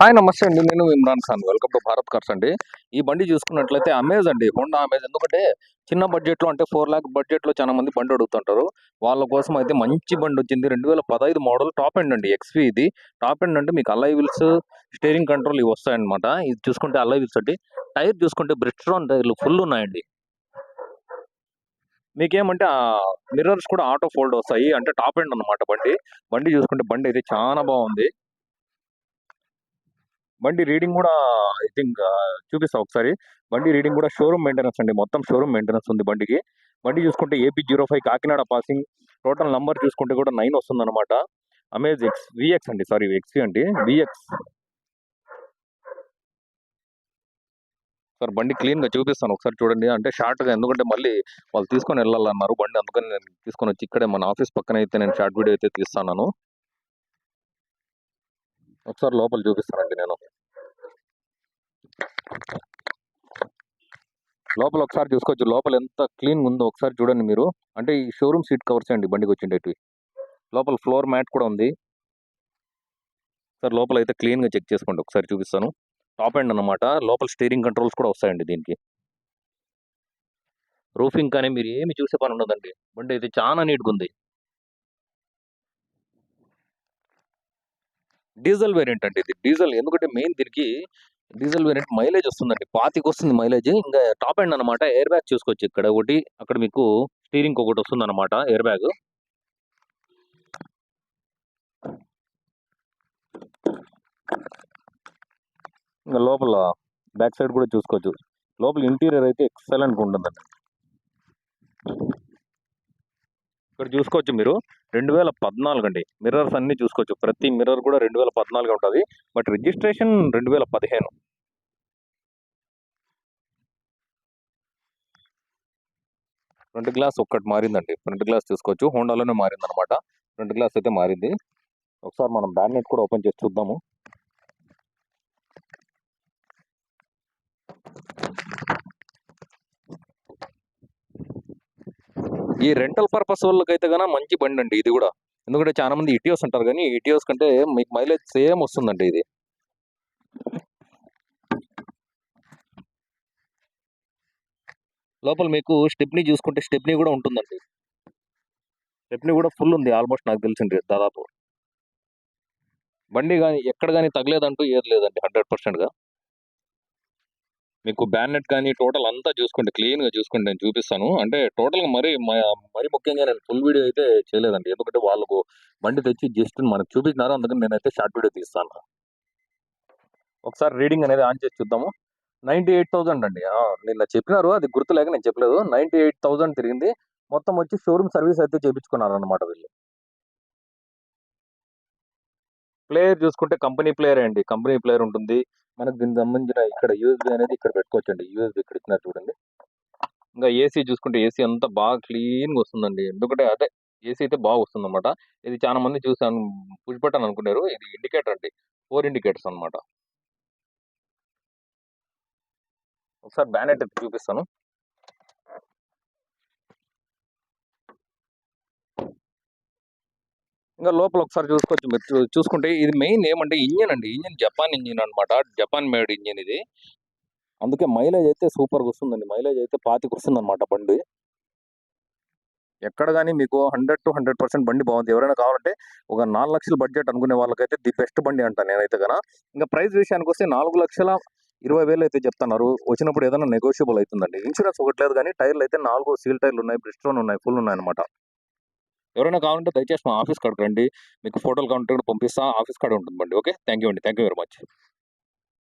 Hi నమస్తే అండి. నేను Imran Khan. Welcome to Bharat cars అండి. ఈ బండి చూసుకున్నట్లయితే అమేజ్ అండి. హోండా అమేజ్ ఎందుకంటే చిన్న బడ్జెట్లో అంటే ఫోర్ ల్యాక్ బడ్జెట్లో చాలా మంది బండి అడుగుతుంటారు. వాళ్ళ కోసం అయితే మంచి బండి వచ్చింది. రెండు వేల పదహైదు మోడల్ టాప్ ఎండ్ అండి. ఎక్స్వీ ఇది. టాప్ ఎండ్ అంటే మీకు అలై వీల్స్ స్టీరింగ్ కంట్రోల్ ఇవి వస్తాయన్నమాట. ఇది చూసుకుంటే అలై వీల్స్ అండి. టైర్ చూసుకుంటే బ్రిస్ట్రాన్ టైర్లు ఫుల్ ఉన్నాయండి. మీకేమంటే ఆ మిర్రర్స్ కూడా ఆటో ఫోల్డ్ వస్తాయి. అంటే టాప్ ఎండ్ అన్నమాట బండి. బండి చూసుకుంటే బండి అయితే చాలా బాగుంది. బండి రీడింగ్ కూడా ఐ థింక్ చూపిస్తాం ఒకసారి. బండి రీడింగ్ కూడా షోరూమ్ మెయింటెనెన్స్ అండి. మొత్తం షోరూమ్ మెయింటెనెన్స్ ఉంది బండికి. బండి చూసుకుంటే AP zero five Kakinada passing total number చూసుకుంటే కూడా నైన్ వస్తుంది అనమాట అమేజ్ ఎక్స్ విఎక్స్ అండి సారీ ఎక్స్ అండి. విఎక్స్ సార్ బండి క్లీన్గా చూపిస్తాను. ఒకసారి చూడండి. అంటే షార్ట్గా ఎందుకంటే మళ్ళీ వాళ్ళు తీసుకొని వెళ్ళాలన్నారు బండి. అందుకని నేను తీసుకొని వచ్చి ఇక్కడే మన ఆఫీస్ పక్కన అయితే నేను షార్ట్ వీడియో అయితే తీస్తాను. ఒకసారి లోపల చూపిస్తానండి నేను. లోపల ఒకసారి చూసుకోవచ్చు. లోపల ఎంత క్లీన్ ఉందో ఒకసారి చూడండి మీరు. అంటే ఈ షోరూమ్ సీట్ కవర్స్ అండి బండికి వచ్చిండేటివి లోపల ఫ్లోర్ మ్యాట్ కూడా ఉంది. సార్ లోపల అయితే క్లీన్గా చెక్ చేసుకోండి. ఒకసారి చూపిస్తాను. టాప్ ఎండ్ అనమాట లోపల స్టీరింగ్ కంట్రోల్స్ కూడా వస్తాయండి దీనికి. రూఫింగ్ కానీ మీరు ఏమి చూసే పని ఉండదండి. బండి అయితే చాలా నీట్గా ఉంది. డీజిల్ వేరియంట్ అండి ఇది. డీజిల్ ఎందుకంటే మెయిన్ దీనికి డీజిల్ వేరియంట్ మైలేజ్ వస్తుందండి. పాతికి వస్తుంది మైలేజ్. ఇంకా టాప్ ఎండ్ అనమాట ఎయిర్ బ్యాగ్ చూసుకోవచ్చు ఇక్కడ ఒకటి. అక్కడ మీకు స్టీరింగ్ ఒకటి వస్తుంది అనమాట ఎయిర్ బ్యాగ్. ఇంకా లోపల బ్యాక్ సైడ్ కూడా చూసుకోవచ్చు. లోపల ఇంటీరియర్ అయితే ఎక్సలెంట్గా ఉంటుందండి. ఇక్కడ చూసుకోవచ్చు మీరు. రెండు వేల పద్నాలుగు అండి. మిర్రర్స్ అన్నీ చూసుకోవచ్చు. ప్రతి మిర్రర్ కూడా రెండు వేల పద్నాలుగు ఉంటుంది. బట్ రిజిస్ట్రేషన్ రెండు వేల పదిహేను. ఫ్రంట్ గ్లాస్ ఒక్కటి మారిందండి. ఫ్రంట్ గ్లాస్ చూసుకోవచ్చు. హోండాలోనే మారిందనమాట. ఫ్రంట్ గ్లాస్ అయితే మారింది. ఒకసారి మనం బ్యానెట్ కూడా ఓపెన్ చేసి చూద్దాము. ఈ రెంటల్ పర్పస్ వాళ్ళకైతే కన్నా మంచి బండి అండి ఇది కూడా. ఎందుకంటే చాలా మంది ఇటియోస్ అంటారు కానీ ఇటియోస్ కంటే మీకు మైలేజ్ సేమ్ వస్తుందండి ఇది. లోపల మీకు స్టెప్ని చూసుకుంటే స్టెప్నీ కూడా ఉంటుందండి. స్టెప్నీ కూడా ఫుల్ ఉంది ఆల్మోస్ట్ నాకు తెలిసింది దాదాపు. బండి కానీ ఎక్కడ కానీ తగలేదంటూ ఏది లేదండి హండ్రెడ్ పర్సెంట్గా మీకు బ్యానెట్ కానీ టోటల్ అంతా చూసుకుంటే క్లీన్గా చూసుకుంటే నేను చూపిస్తాను. అంటే టోటల్గా మరీ మ- మరీ ముఖ్యంగా నేను ఫుల్ వీడియో అయితే చేయలేదండి. ఎందుకంటే వాళ్ళకు బండి తెచ్చి జస్ట్ మనకు చూపించినారు. అందుకని నేనైతే షార్ట్ వీడియో తీస్తాను. ఒకసారి రీడింగ్ అనేది ఆన్ చేసి చూద్దాము. నైంటీ ఎయిట్ థౌసండ్ అండి. నిన్న చెప్పినారు. అది గుర్తులేక నేను చెప్పలేదు. నైంటీ ఎయిట్ థౌసండ్ తిరిగింది. మొత్తం వచ్చి షోరూమ్ సర్వీస్ అయితే చేయించుకున్నారు అనమాట వీళ్ళు. ప్లేయర్ చూసుకుంటే కంపెనీ ప్లేయర్ అండి. కంపెనీ ప్లేయర్ ఉంటుంది. మనకు దీనికి సంబంధించిన ఇక్కడ యూఎస్బి అనేది ఇక్కడ పెట్టుకోవచ్చండి. యూఎస్బి ఇక్కడ ఇచ్చినారు చూడండి. ఇంకా ఏసీ చూసుకుంటే ఏసీ అంతా బాగా క్లీన్గా వస్తుందండి. ఎందుకంటే అదే ఏసీ అయితే బాగా వస్తుంది అనమాట ఇది చాలా మంది చూసాను పుష్ బటన్ అనుకున్నారు. ఇది ఇండికేటర్ అండి. ఫోర్ ఇండికేటర్స్ అన్నమాట. ఒకసారి బ్యానెట్ చూపిస్తాను. ఇంకా లోపల ఒకసారి చూసుకోవచ్చు మీరు చూసుకుంటే ఇది మెయిన్ ఏమంటే ఇంజిన్ అండి. ఇంజిన్ జపాన్ ఇంజిన్ అనమాట జపాన్ మేడ్ ఇంజిన్ ఇది. అందుకే మైలేజ్ అయితే సూపర్గా వస్తుందండి. మైలేజ్ అయితే పాతికి వస్తుంది అనమాట బండి. ఎక్కడ కానీ మీకు హండ్రెడ్ టు హండ్రెడ్ పర్సెంట్ బండి బాగుంది. ఎవరైనా కావాలంటే ఒక నాలుగు లక్షల బడ్జెట్ అనుకునే వాళ్ళకైతే ది బెస్ట్ బండి అంటాను నేనైతే కన్నా ఇంకా ప్రైస్ విషయానికి వస్తే నాలుగు లక్షల ఇరవై వేలు అయితే చెప్తున్నారు. వచ్చినప్పుడు ఏదైనా నెగోషియబుల్ అవుతుందండి. ఇన్సూరెన్స్ ఒకటి లేదు కానీ టైర్లు అయితే నాలుగు సీల్ టైర్లు ఉన్నాయి. బ్రిస్టోన్ ఉన్నాయి. ఫుల్ ఉన్నాయి అనమాట ఎవరైనా కావాలంటే దయచేసి మా ఆఫీస్ కాడికి రండి. మీకు ఫోటోలు కావాలంటే కూడా పంపిస్తా. ఆఫీస్ కాడ ఉంటుంది బండి ఓకే? థ్యాంక్ యూ అండి. Thank you very much.